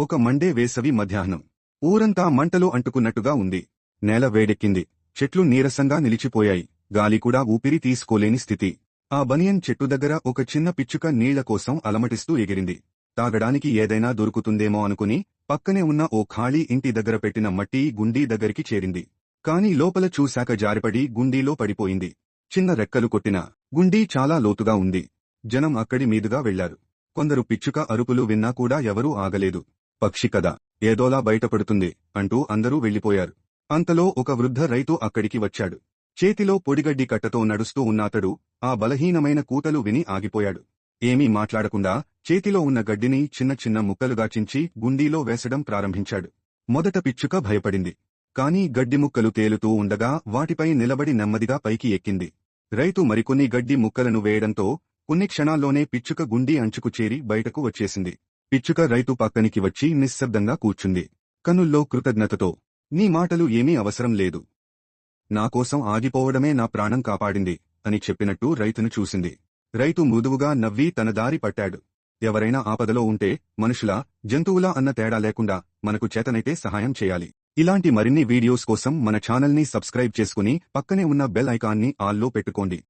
ఒక మండే వేసవి మధ్యాహ్నం. ఊరంతా మంటలు అంటుకున్నట్టుగా ఉంది. నేల వేడెక్కింది. చెట్లు నీరసంగా నిలిచిపోయాయి. గాలి కూడా ఊపిరి తీసుకోలేని స్థితి. ఆ బనియన్ చెట్టు దగ్గర ఒక చిన్న పిచ్చుక నీళ్ళ కోసం అలమటిస్తూ ఎగిరింది. తాగడానికి ఏదైనా దొరుకుతుందేమో అనుకుని పక్కనే ఉన్న ఓ ఖాళీ ఇంటి దగ్గర పెట్టిన మట్టి గుండీ దగ్గరికి చేరింది. కాని లోపల చూశాక జారిపడి గుండీలో పడిపోయింది. చిన్న రెక్కలు కొట్టిన గుండీ చాలా లోతుగా ఉంది. జనం అక్కడి మీదుగా వెళ్ళారు. కొందరు పిచ్చుక అరుపులు విన్నా కూడా ఎవరూ ఆగలేదు. పక్షి కదా ఏదోలా బయటపడుతుంది అంటూ అందరూ వెళ్ళిపోయారు అంతలో ఒక వృద్ధ రైతు అక్కడికి వచ్చాడు. చేతిలో పొడిగడ్డి కట్టతో నడుస్తూ ఉన్నాతడు ఆ బలహీనమైన కూతలు విని ఆగిపోయాడు. ఏమీ మాట్లాడకుండా చేతిలో ఉన్న గడ్డిని చిన్న చిన్న ముక్కలుగా చించి గుండీలో వేసడం ప్రారంభించాడు. మొదట పిచ్చుక భయపడింది. కాని గడ్డి ముక్కలు తేలుతూ ఉండగా వాటిపై నిలబడి నెమ్మదిగా పైకి ఎక్కింది. రైతు మరికొన్ని గడ్డి ముక్కలను వేయడంతో కొన్ని క్షణాల్లోనే పిచ్చుక గుండీ అంచుకు చేరి బయటకు వచ్చేసింది. పిచ్చుక రైతు పక్కనికి వచ్చి నిశ్శబ్దంగా కూర్చుంది. కనుల్లో కృతజ్ఞతతో నీ మాటలు ఏమీ అవసరం లేదు. నాకోసం ఆగిపోవడమే నా ప్రాణం కాపాడింది అని చెప్పినట్టు రైతును చూసింది. రైతు మృదువుగా నవ్వి తన దారి పట్టాడు. ఎవరైనా ఆపదలో ఉంటే మనుషులా జంతువులా అన్న తేడా లేకుండా మనకు చేతనైతే సహాయం చేయాలి. ఇలాంటి మరిన్ని వీడియోస్ కోసం మన ఛానల్ని సబ్స్క్రైబ్ చేసుకుని పక్కనే ఉన్న బెల్ ఐకాన్ని ఆల్లో పెట్టుకోండి.